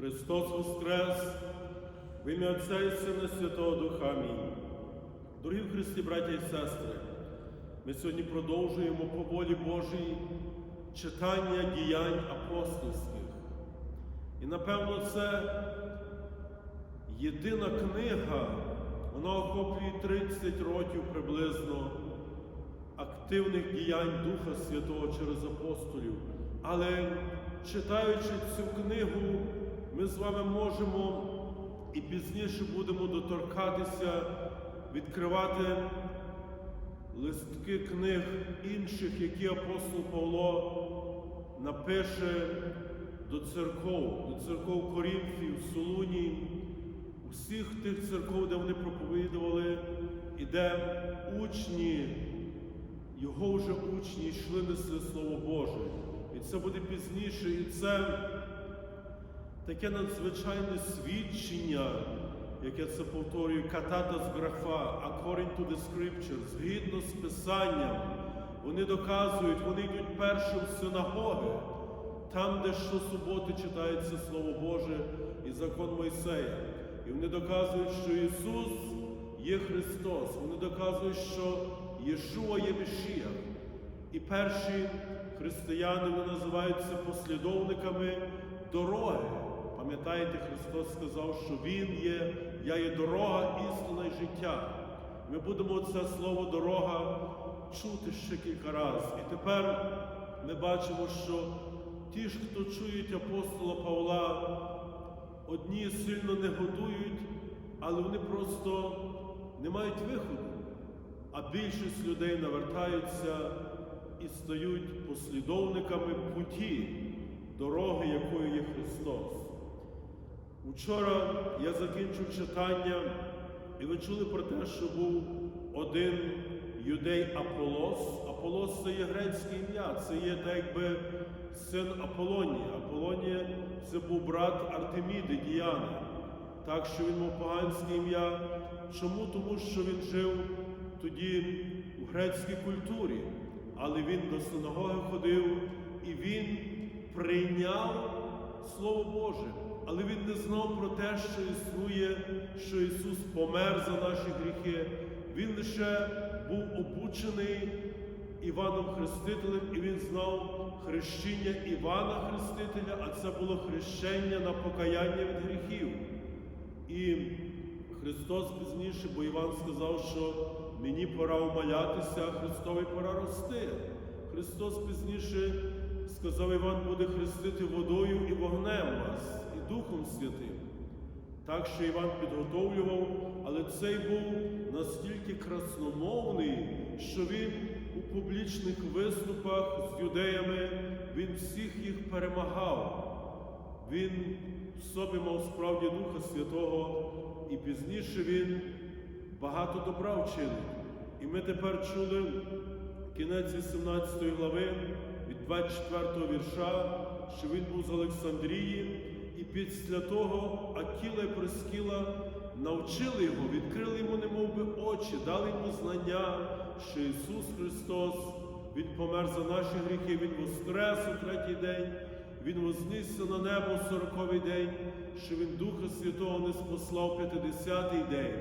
Христос Воскрес, в ім'я Отця і Сина Святого Духа Амінь. Дорогі в Христі, браття і сестри, ми сьогодні продовжуємо по волі Божій читання діянь апостольських. І напевно це єдина книга, вона охоплює 30 років приблизно активних діянь Духа Святого через апостолів. Але читаючи цю книгу, ми з вами можемо і пізніше будемо доторкатися, відкривати листки книг інших, які апостол Павло напише до церков, до церков Корінфів, Солуній, усіх тих церков, де вони проповідували, і де учні, його вже учні йшли несли Слово Боже. І це буде пізніше, і це таке надзвичайне свідчення, яке це повторюю, катата з графа, according to the scripture, згідно з Писанням. Вони доказують, вони йдуть перші в синагоги, там, де щосуботи читається Слово Боже і закон Мойсея. І вони доказують, що Ісус є Христос. Вони доказують, що Єшуа є Месія. І перші християни вони називаються послідовниками дороги. Пам'ятаєте, Христос сказав, що Він є, я є дорога, істина і життя. Ми будемо це слово дорога чути ще кілька разів. І тепер ми бачимо, що ті ж, хто чують апостола Павла, одні сильно не годують, але вони просто не мають виходу. А більшість людей навертаються і стають послідовниками путі, дороги, якою є Христос. Учора я закінчив читання, і ви чули про те, що був один юдей Аполос. Аполос це є грецьке ім'я, це є так якби син Аполонії. Аполонія це був брат Артеміди Діани. Так що він мав поганське ім'я. Чому? Тому що він жив тоді у грецькій культурі, але він до синагоги ходив і він прийняв Слово Боже. Але він не знав про те, що існує, що Ісус помер за наші гріхи. Він лише був обучений Іваном Хрестителем, і він знав хрещення Івана Хрестителя, а це було хрещення на покаяння від гріхів. І Христос пізніше, бо Іван сказав, що мені пора умалятися, а Христові пора рости. Христос пізніше сказав, Іван буде хрестити водою і вогнем вас, Духом Святим. Так що Іван підготовлював, але цей був настільки красномовний, що він у публічних виступах з юдеями він всіх їх перемагав. Він в собі мав справді Духа Святого, і пізніше він багато добра вчинив. І ми тепер чули кінець 18 глави від 24 вірша, що він був з Олександрії, після того Акіла і Прискіла навчили його, відкрили йому, немов би очі, дали йому знання, що Ісус Христос, Він помер за наші гріхи, Він воскрес у третій день. Він вознісся на небо в сороковий день, що Він Духа Святого не спослав п'ятидесятий день,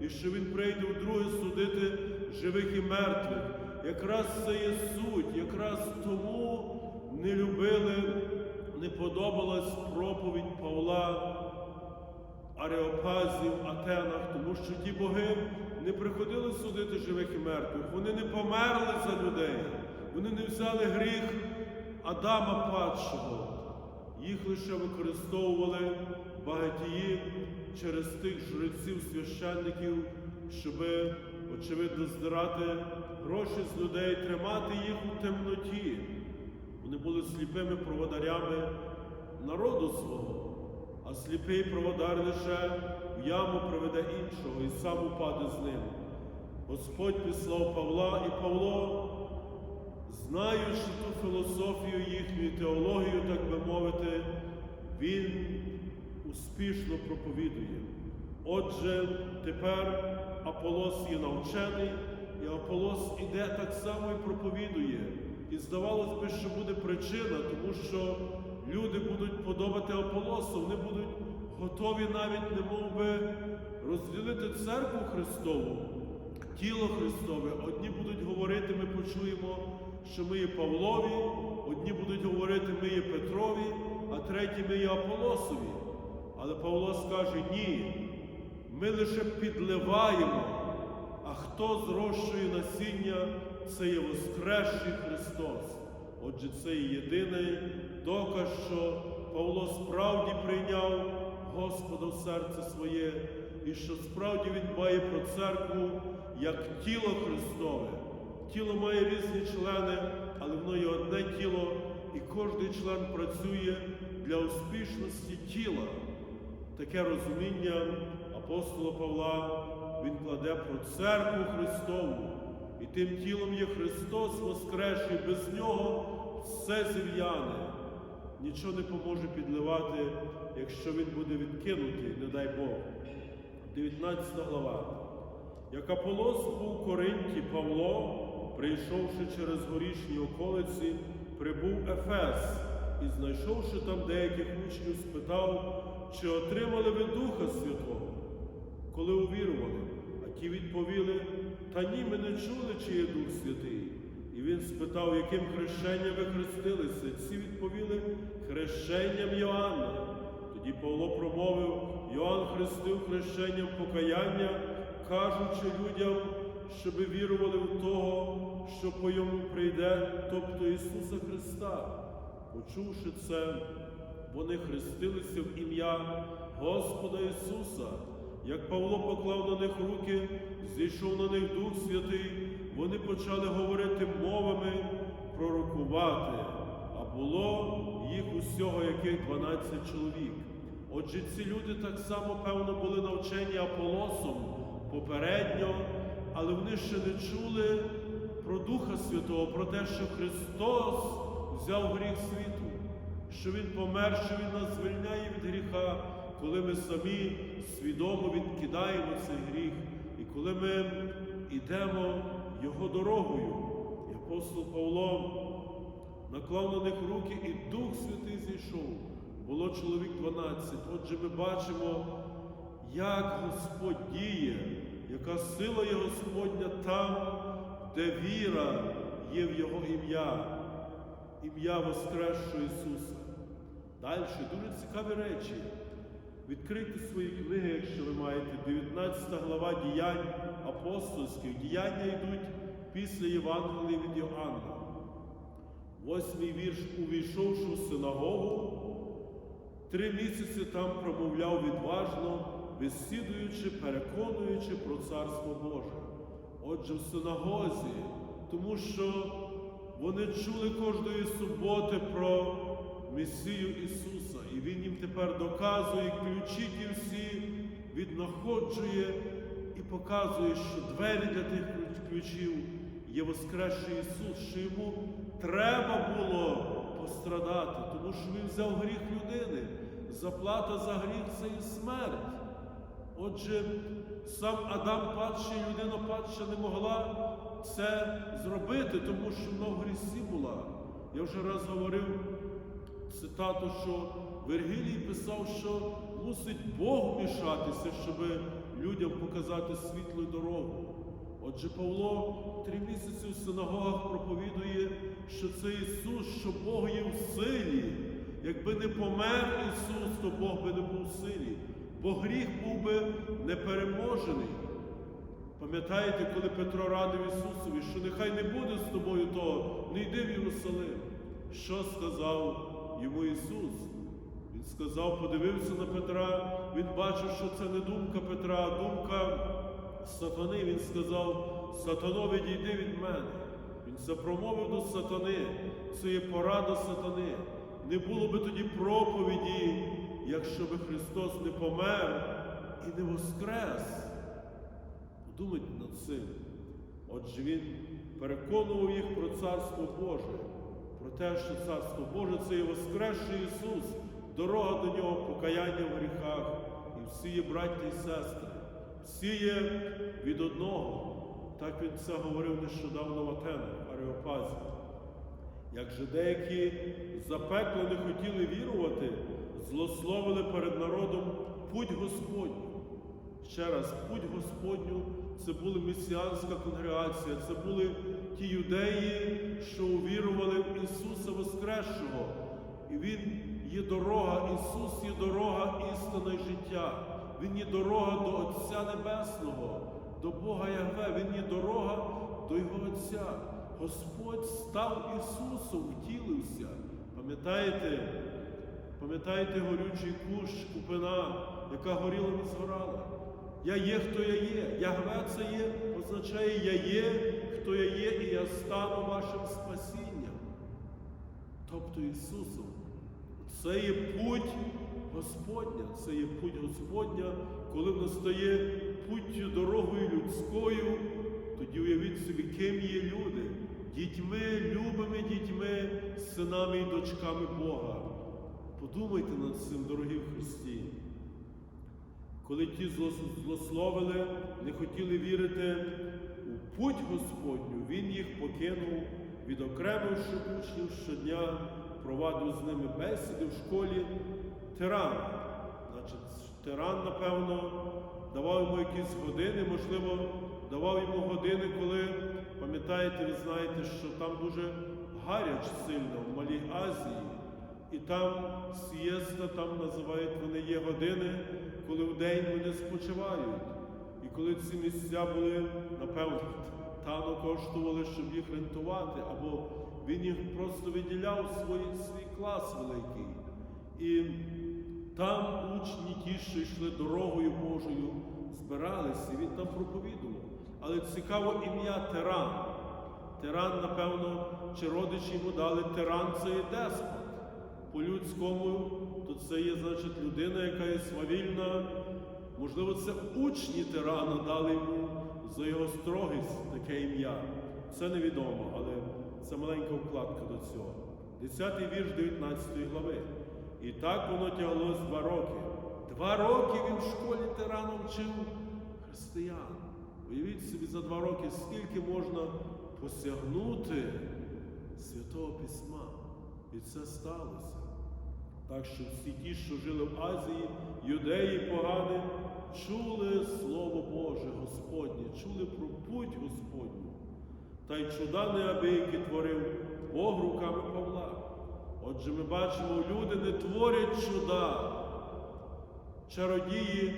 і що Він прийде вдруге судити живих і мертвих. Якраз це є суть, якраз тому не любили, не подобалась проповідь Павла Ареопазі в Атенах, тому що ті боги не приходили судити живих і мертвих, вони не померли за людей, вони не взяли гріх. Адама падшого. Їх лише використовували багатії через тих жреців священників, щоб, очевидно, здирати гроші з людей, тримати їх у темноті. Вони були сліпими проводарями народу свого, а сліпий проводар лише в яму приведе іншого і сам упаде з ним. Господь післав Павла, і Павло знаючи ту філософію їхню, теологію, так би мовити, він успішно проповідує. Отже, тепер Аполос є навчений, і Аполос іде так само і проповідує. І здавалось би, що буде причина, тому що люди будуть подобати Аполосу, вони будуть готові навіть немов би розділити церкву Христову, тіло Христове. Одні будуть говорити, ми почуємо, що ми є Павлові, одні будуть говорити, ми є Петрові, а треті ми є Аполосові. Але Павло скаже, ні, ми лише підливаємо, а хто зрощує насіння, це є Воскресший Христос. Отже, це є єдиний доказ, що Павло справді прийняв Господа в серце своє, і що справді він дбає про церкву як тіло Христове. Тіло має різні члени, але воно є одне тіло, і кожен член працює для успішності тіла. Таке розуміння апостола Павла він кладе про церкву Христову. І тим тілом є Христос Воскресший, без нього все зів'яне. Нічого не поможе підливати, якщо він буде відкинутий, не дай Бог. 19 глава. Як Аполос був у Коринті, Павло, прийшовши через горішні околиці, прибув Ефес і, знайшовши там деяких учнів, спитав, чи отримали ви Духа Святого, коли увірували. А ті відповіли, та ні, ми не чули, чи є Дух Святий. І він спитав, яким хрещенням ви хрестилися. Ці відповіли хрещенням Йоанна. Тоді Павло промовив, Йоанн хрестив хрещенням покаяння, кажучи людям, щоби вірували в того, що по йому прийде, тобто Ісуса Христа. Почувши це, вони хрестилися в ім'я Господа Ісуса. Як Павло поклав на них руки, зійшов на них Дух Святий, вони почали говорити мовами, пророкувати, а було їх усього яких 12 чоловік. Отже, ці люди так само, певно, були навчені Аполосом попередньо, але вони ще не чули про Духа Святого, про те, що Христос взяв гріх світу, що Він помер, що Він нас звільняє від гріха, коли ми самі свідомо відкидаємо цей гріх, і коли ми йдемо Його дорогою. І апостол Павло наклав на них руки, і Дух Святий зійшов. Було чоловік 12. Отже, ми бачимо, як Господь діє, яка сила є Господня там, де віра є в Його ім'я, ім'я Воскресшого Ісуса. Далі дуже цікаві речі. Відкрийте свої книги, якщо ви маєте, 19 глава діянь апостольських. Діяння йдуть після Євангелія від Йоанна. Восьмий вірш, увійшовши в синагогу, три місяці там промовляв відважно, висідуючи, переконуючи про Царство Боже. Отже, в синагозі, тому що вони чули кожної суботи про Месію Ісуса, тепер доказує, ключі ті всі віднаходжує і показує, що двері для тих ключів є Воскресший Ісус, що йому треба було пострадати, тому що Він взяв гріх людини. Заплата за гріх це і смерть. Отже, сам Адам падший, людина падша не могла це зробити, тому що вона в грісі була. Я вже раз говорив цитату, що Вергілій писав, що мусить Бог вмішатися, щоб людям показати світлу дорогу. Отже, Павло три місяці в синагогах проповідує, що це Ісус, що Бог є в силі. Якби не помер Ісус, то Бог би не був в силі, бо гріх був би непереможений. Пам'ятаєте, коли Петро радив Ісусові, що нехай не буде з тобою того, не йди в Єрусалим. Що сказав йому Ісус? Він сказав, подивився на Петра, він бачив, що це не думка Петра, а думка сатани. Він сказав, сатано, відійди від мене. Він це промовив до сатани, це є порада сатани. Не було би тоді проповіді, якщо би Христос не помер і не воскрес. Подумайте над цим. Отже, Він переконував їх про Царство Боже, про те, що Царство Боже це є Воскресший Ісус, дорога до Нього, покаяння в гріхах. І всі є браття і сестри, всі є від одного. Так він це говорив нещодавно в Атенах, в Ареопазі. Як же деякі запекло не хотіли вірувати, злословили перед народом путь Господню. Ще раз, путь Господню це була месіанська конгрегація, це були ті юдеї, що увірували в Ісуса Воскресшого. І Він є дорога, Ісус є дорога, істина і життя. Він є дорога до Отця Небесного, до Бога Ягве, Він є дорога до Його Отця. Господь став Ісусом, втілився. Пам'ятаєте? Пам'ятаєте горючий кущ, купина, яка горіла не згорала? Я є, хто я є. Ягве це є, означає я є, хто я є, і я стану вашим спасінням. Тобто Ісусом. Це є путь Господня, це є путь Господня, коли в нас стає путтю дорогою людською, тоді уявіть собі, ким є люди, дітьми, любими дітьми, синами і дочками Бога. Подумайте над цим, дорогі в Христі. Коли ті злословили, не хотіли вірити у путь Господню, Він їх покинув, відокремивши учнів щодня, провадив з ними бесіди в школі тиран. Значить, тиран, напевно, давав йому якісь години, можливо, давав йому години, коли, пам'ятаєте, ви знаєте, що там дуже гаряч сильно в Малій Азії. І там сієста, там називають вони є години, коли в день вони спочивають. І коли ці місця були, напевно, тано коштували, щоб їх рентувати, або він їх просто виділяв свій, свій клас великий. І там учні ті, що йшли дорогою Божою, збиралися, і він там проповідував. Але цікаво ім'я Тиран. Тиран, напевно, чи родичі йому дали тиран це є деспот. По-людському, то це є, значить, людина, яка є свавільна. Можливо, це учні тирана дали йому за його строгість таке ім'я. Це невідомо, але це маленька вкладка до цього. 10 вірш 19 глави. І так воно тяглось два роки. Два роки він в школі тирану вчив християн. Уявіть собі за два роки, скільки можна посягнути Святого Письма. І це сталося. Так що всі ті, що жили в Азії, юдеї погані, чули Слово Боже Господнє, чули про путь Господню. Та й чуда неабиякі творив Бог руками Павла. Отже, ми бачимо, люди не творять чуда. Чародії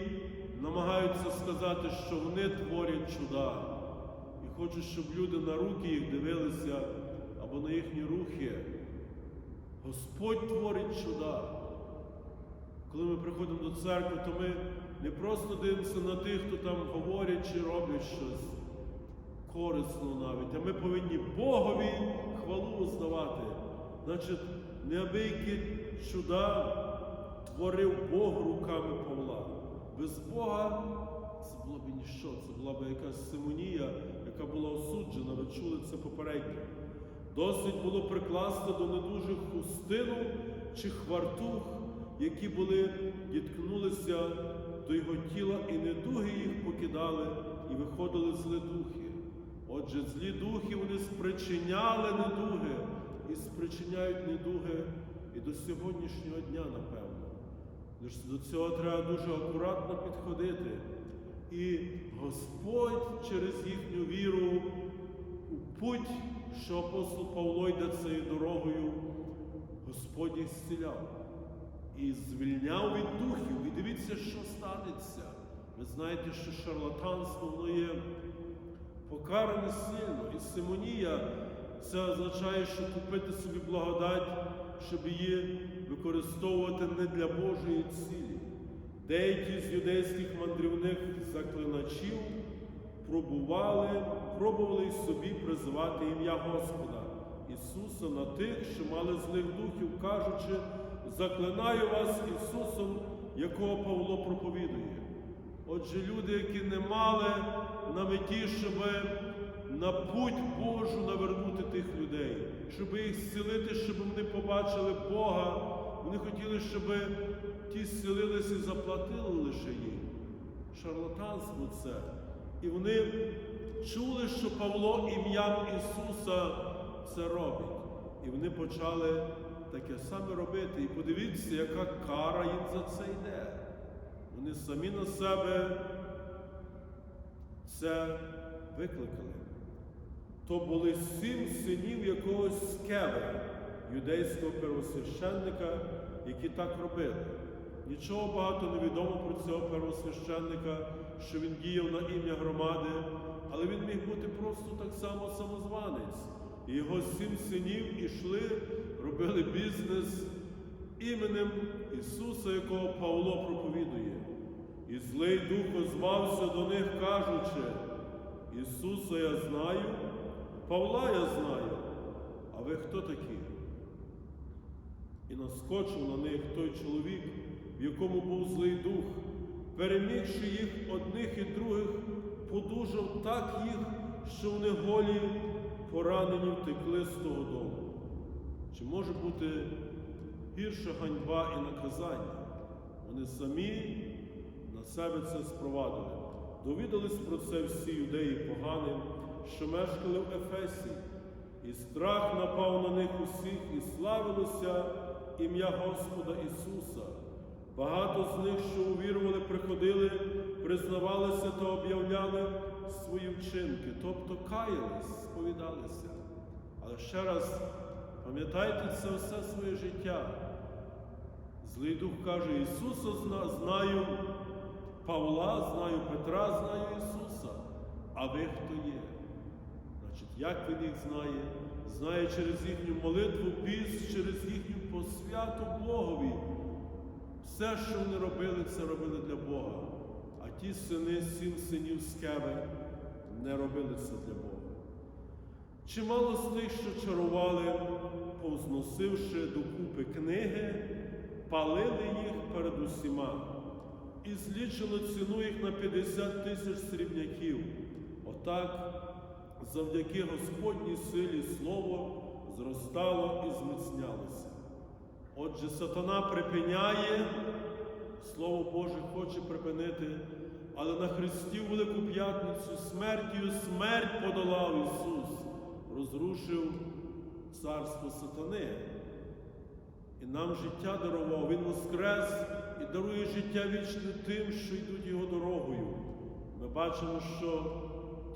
намагаються сказати, що вони творять чуда. І хочуть, щоб люди на руки їх дивилися або на їхні рухи. Господь творить чуда. Коли ми приходимо до церкви, то ми не просто дивимося на тих, хто там говорять чи роблять щось корисно навіть, а ми повинні Богові хвалу воздавати. Значить, неабиякі чуда творив Бог руками Павла. Без Бога це було б ніщо, це була б якась симонія, яка була осуджена. Ви чули це попередньо. Досить було прикласти до недужих хустину чи хвартух, які були діткнулися до його тіла, і недуги їх покидали, і виходили злі духи. Отже, злі духи вони спричиняли недуги і спричиняють недуги і до сьогоднішнього дня, напевно. Лише до цього треба дуже акуратно підходити. І Господь через їхню віру у путь, що апостол Павло йде цією дорогою, Господь їх зціляв і звільняв від духів. І дивіться, що станеться. Ви знаєте, що шарлатанство воно є покаране сильно. І симонія це означає, що купити собі благодать, щоб її використовувати не для Божої цілі. Деякі з юдейських мандрівних заклиначів пробували, пробували собі призивати ім'я Господа Ісуса на тих, що мали злих духів, кажучи, заклинаю вас Ісусом, якого Павло проповідує. Отже, люди, які не мали на меті, щоб на путь Божу навернути тих людей, щоб їх зцілити, щоб вони побачили Бога. Вони хотіли, щоб ті зцілилися і заплатили лише їм. Шарлатанство це. І вони чули, що Павло ім'ям Ісуса це робить. і вони почали таке саме робити. І подивіться, яка кара їм за це йде. Вони самі на себе це викликали. То були сім синів якогось скеви, юдейського первосвященника, які так робили. Нічого багато не відомо про цього первосвященника, що він діяв на ім'я громади, але він міг бути просто так само самозванець. І його сім синів ішли, робили бізнес іменем Ісуса, якого Павло проповідує. І злий дух озвався до них, кажучи, Ісуса я знаю, Павла я знаю, а ви хто такі? І наскочив на них той чоловік, в якому був злий дух, перемігши їх одних і других, подужав так їх, що вони голі поранені втекли з того дому. Чи може бути гірша ганьба і наказання? Вони самі себе це спровадили. Довідались про це всі юдеї поганим, що мешкали в Ефесі, і страх напав на них усіх, і славилося ім'я Господа Ісуса. Багато з них, що увірували, приходили, признавалися та об'являли свої вчинки, тобто каялись, сповідалися. Але ще раз пам'ятайте це все своє життя. Злий дух каже, Ісуса зна- знаю, Павла знаю, Петра знаю Ісуса. А ви хто є? Значить, як він їх знає? Знає через їхню молитву, піс, через їхню посвяту Богові. Все, що вони робили, це робили для Бога. А ті сини, сім синів Скеви, не робили це для Бога. Чимало з тих, що чарували, повзносивши докупи книги, палили їх перед усіма і злічили ціну їх на 50 тисяч срібняків. Отак, завдяки Господній силі слово зростало і зміцнялося. Отже, сатана припиняє, Слово Боже хоче припинити, але на Христі в Велику П'ятницю смертю смерть подолав Ісус, розрушив царство сатани. І нам життя дарував, Він воскрес дарує життя вічне тим, що йдуть його дорогою. Ми бачимо, що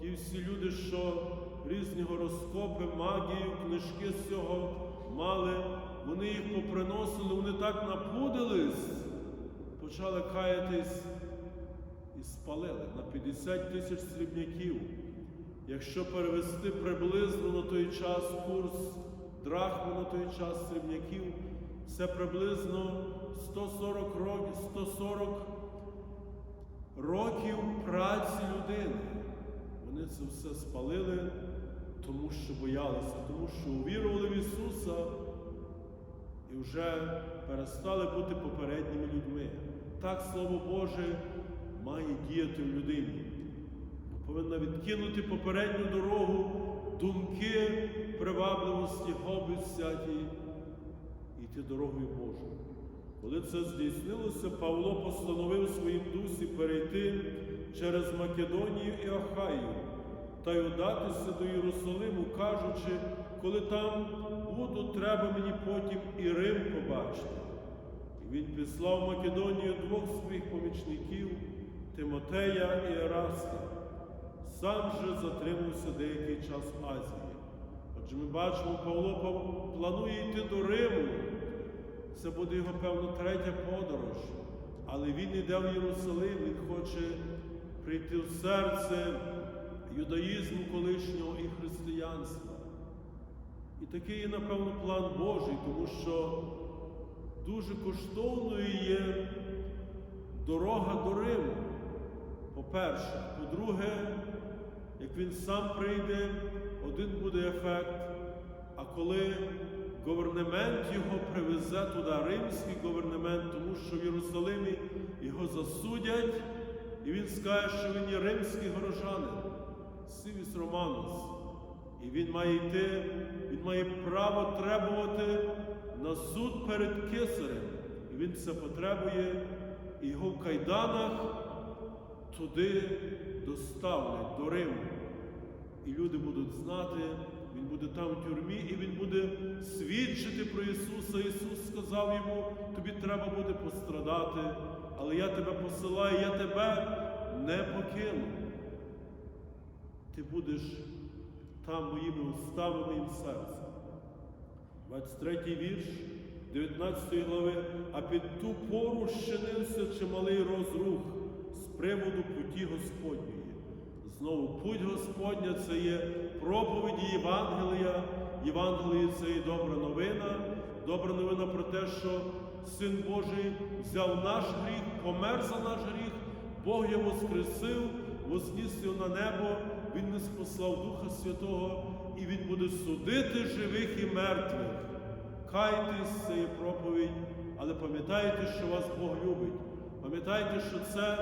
ті всі люди, що різні гороскопи, магію, книжки з цього мали, вони їх поприносили, вони так напудились, почали каятись і спалили на 50 тисяч срібняків. Якщо перевести приблизно на той час курс драхми на той час срібняків, це приблизно 140 років, 140 років праці людини. Вони це все спалили, тому що боялися, тому що увірували в Ісуса і вже перестали бути попередніми людьми. Так Слово Боже має діяти в людині. Повинна відкинути попередню дорогу, думки привабливості, гоби всякі, і йти дорогою Божою. Коли це здійснилося, Павло постановив своїм дусі перейти через Македонію і Ахаю та й удатися до Єрусалиму, кажучи, коли там буду, треба мені потім і Рим побачити. І він післав Македонію двох своїх помічників Тимотея і Ераста. Сам же затримався деякий час в Азії. Отже, ми бачимо, Павло планує йти до Риму. Це буде його, певно, третя подорож. Але він йде в Єрусалим, він хоче прийти в серце юдаїзму колишнього і християнства. І такий є, напевно, план Божий, тому що дуже коштовною є дорога до Риму. По-перше, по-друге, як він сам прийде, один буде ефект, а коли говернемент його привезе туди, римський говернемент, тому що в Єрусалимі його засудять, і він скаже, що він є римський горожанин, Сивіс Романос. І він має йти, він має право требувати на суд перед кисарем. І він це потребує, і його в кайданах туди доставлять до Риму. І люди будуть знати, він буде там в тюрмі, і він буде свідчити про Ісуса. Ісус сказав йому, тобі треба буде пострадати, але я тебе посилаю, я тебе не покину. Ти будеш там моїми устами, моїм серцем. 23 вірш 19 глави, а під ту пору щинився чималий розрух з приводу путі Господньої. Знову путь Господня це є проповіді Євангелія. Євангеліє це є добра новина. Добра новина про те, що Син Божий взяв наш гріх, помер за наш гріх, Бог його воскресив, возніс його на небо, Він не спослав Духа Святого, і Він буде судити живих і мертвих. Кайтесь, це є проповідь, але пам'ятайте, що вас Бог любить. Пам'ятайте, що це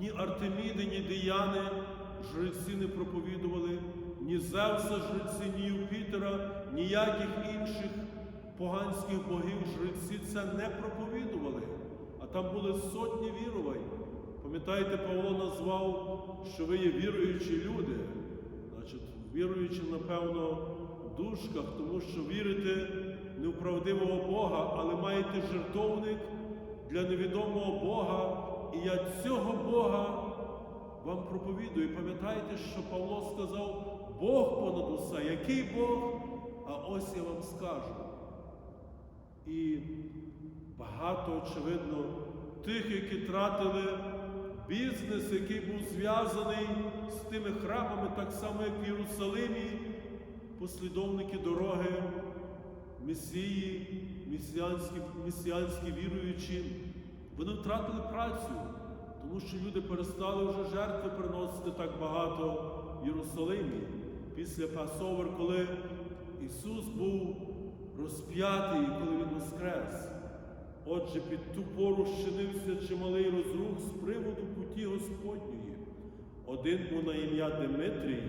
ні Артеміди, ні Діяни жреці не проповідували, ні Зевса жреці, ні Юпітера, ніяких інших поганських богів жреці це не проповідували. А там були сотні вірувань. Пам'ятаєте, Павло назвав, що ви є віруючі люди. Значить, віруючи, напевно, в душках, тому що вірите не в правдивого Бога, але маєте жертовник для невідомого Бога. І я цього Бога вам проповідую. Пам'ятаєте, що Павло сказав, Бог понад усе. Який Бог? А ось я вам скажу. І багато, очевидно, тих, які тратили бізнес, який був зв'язаний з тими храмами, так само, як в Єрусалимі, послідовники дороги, месії, месіанські, месіанські віруючі, вони втратили працю, тому що люди перестали вже жертви приносити так багато в Єрусалимі після Пасовер, коли Ісус був розп'ятий, коли Він воскрес. Отже, під ту пору щинився чималий розрух з приводу путі Господньої. Один був на ім'я Димитрій,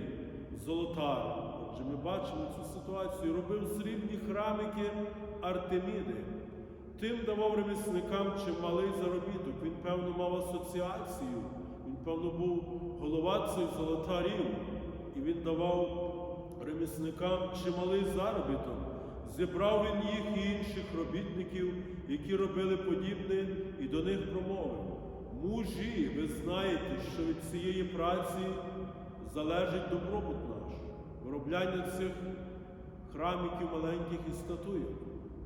Золотар. Отже, ми бачимо цю ситуацію. Робив срібні храмики Артеміди. Тим давав ремісникам чималий заробіток. Він, певно, мав асоціацію. Він, певно, був голова цих золотарів. І він давав ремісникам чималий заробіток. Зібрав він їх і інших робітників, які робили подібне, і до них промовив. Мужі, ви знаєте, що від цієї праці залежить добробут наш, виробляння цих храміків маленьких і статуйок,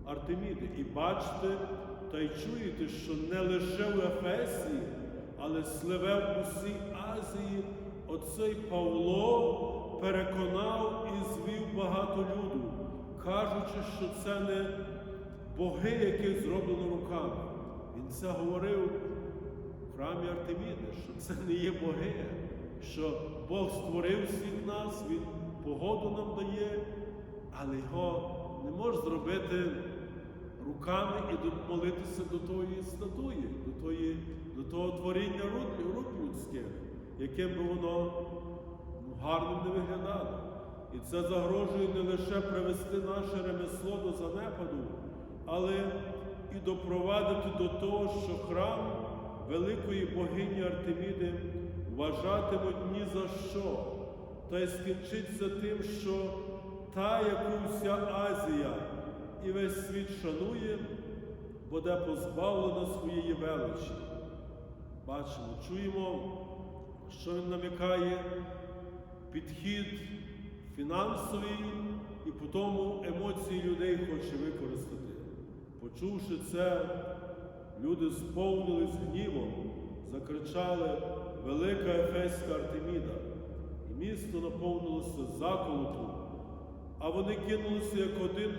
Артеміди. І бачите та й чуєте, що не лише в Ефесії, але сливе в усій Азії оцей Павло переконав і звів багато люду кажучи, що це не боги, яких зроблено руками. Він це говорив в храмі Артеміди, що це не є боги, що Бог створив всіх нас, Він погоду нам дає, але його не може зробити руками і молитися до тої статуї, до, тої, до того творіння рук, рук людських, яким би воно ну, гарним не виглядало. І це загрожує не лише привести наше ремесло до занепаду, але і допровадити до того, що храм великої богині Артеміди вважатимуть ні за що, та й скінчиться тим, що та, яку вся Азія і весь світ шанує, буде позбавлена своєї величі. Бачимо, чуємо, що він намікає підхід фінансовий і по тому емоції людей хоче використати. Почувши це, люди сповнились гнівом, закричали Велика Ефеська Артеміда, і місто наповнилося заколотом, а вони кинулися як один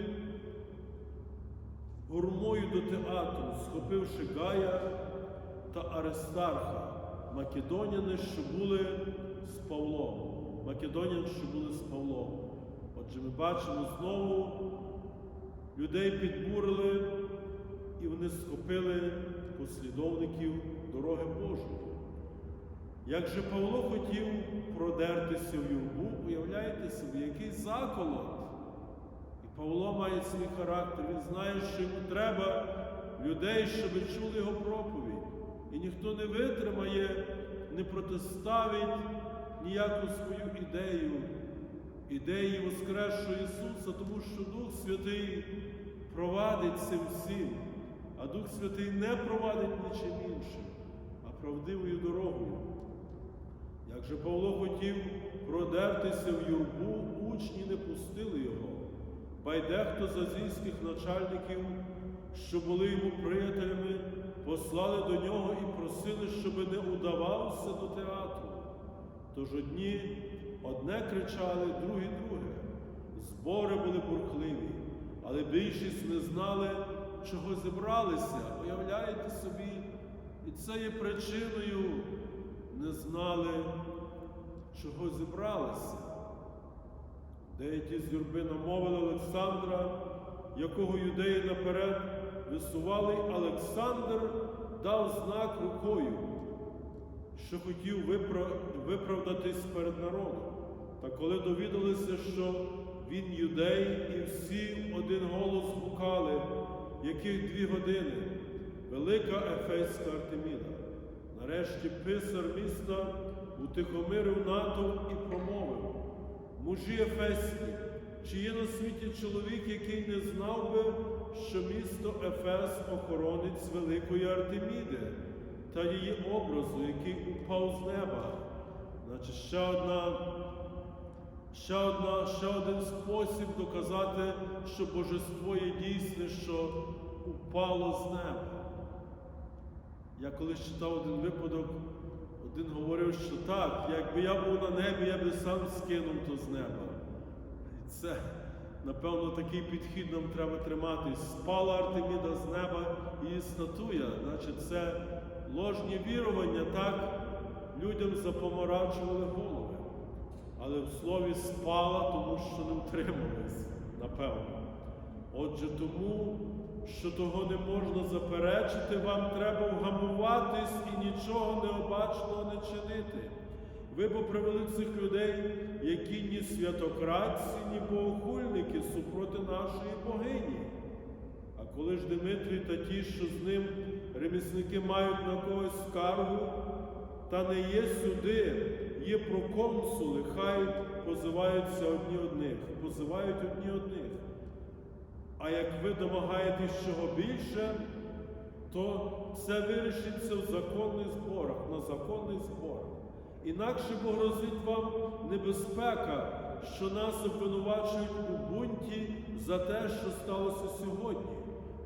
гурмою до театру, схопивши Гая та Аристарха, македоняни, що були з Павлом македонян, що були з Павлом. Отже, ми бачимо знову людей підбурили, і вони схопили послідовників дороги Божої. Як же Павло хотів продертися в юрбу, уявляєте собі, який заколот. Павло має свій характер, він знає, що йому треба людей, щоб чули його проповідь. І ніхто не витримає, не протиставить ніяку свою ідею. ідеї Воскресшого Ісуса, тому що Дух Святий провадить цим всім, а Дух Святий не провадить нічим іншим, а правдивою дорогою. Як же Павло хотів продертися в юрбу, учні не пустили його. Дехто з азійських начальників, що були йому приятелями, послали до нього і просили, щоб не удавався до театру. Тож одні одне кричали, другі друге. Збори були бурхливі, але більшість не знали, чого зібралися. Уявляєте собі, і це є причиною, не знали, чого зібралися. Деякі з юрби намовили Олександра, якого юдеї наперед висували, Олександр дав знак рукою, що хотів виправдатись перед народом. Та коли довідалися, що він юдей, і всі один голос гукали, яких дві години, велика Ефеська Артеміда. Нарешті писар міста утихомирив натовп і промовив. Мужі Ефеські, чи є на світі чоловік, який не знав би, що місто Ефес охоронець великої Артеміди та її образу, який упав з неба? Значить, ще одна, ще одна, ще один спосіб доказати, що божество є дійсне, що упало з неба. Я колись читав один випадок, один говорив, що так, якби я був на небі, я би сам скинув то з неба. І це, напевно, такий підхід нам треба триматись. Спала Артеміда з неба і статуя. Значить, це ложні вірування, так людям запоморачували голови. Але в слові спала, тому що не втримались, напевно. Отже, тому, що того не можна заперечити, вам треба вгамуватись і нічого необачного не чинити. Ви бо привели цих людей, які ні святократці, ні богохульники супроти нашої богині. А коли ж Дмитрій та ті, що з ним ремісники мають на когось скаргу, та не є сюди, є проконсули, хай позиваються одні одних, позивають одні одних. А як ви домагаєтесь чого більше, то це вирішиться в законних зборах, на законних зборах. Інакше бо грозить вам небезпека, що нас обвинувачують у бунті за те, що сталося сьогодні,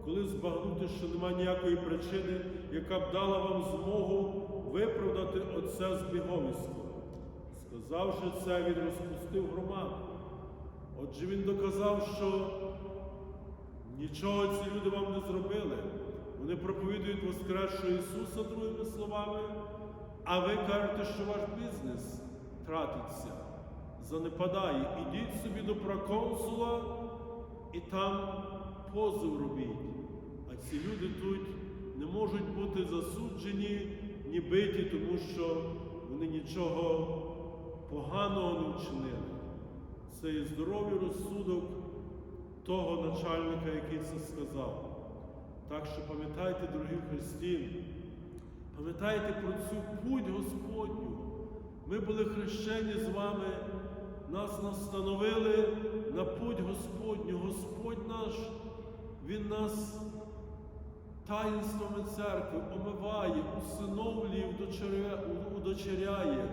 коли збагнути, що немає ніякої причини, яка б дала вам змогу виправдати оце збіговисько. Сказавши це, він розпустив громаду. Отже, він доказав, що Нічого ці люди вам не зробили. Вони проповідують Воскресшого Ісуса, другими словами, а ви кажете, що ваш бізнес тратиться, занепадає. Ідіть собі до проконсула і там позов робіть. А ці люди тут не можуть бути засуджені, ні биті, тому що вони нічого поганого не вчинили. Це є здоровий розсудок того начальника, який це сказав. Так що пам'ятайте, дорогі Христі, пам'ятайте про цю путь Господню. Ми були хрещені з вами, нас настановили на путь Господню. Господь наш, Він нас таїнствами церкви омиває, усиновлює, удочеряє.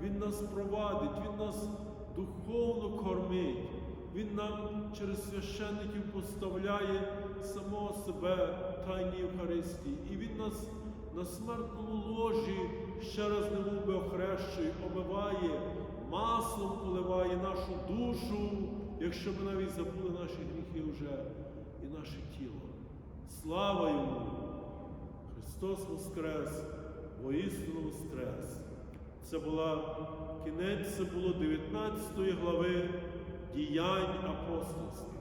Він нас провадить, Він нас духовно кормить. Він нам через священників поставляє самого себе в Тайній Євхаристії. І Він нас на смертному ложі ще раз немов би охрещує, омиває, маслом поливає нашу душу, якщо ми навіть забули наші гріхи вже і наше тіло. Слава йому! Христос Воскрес, воістину Воскрес! Це була кінець, це було 19 глави діянь апостольських.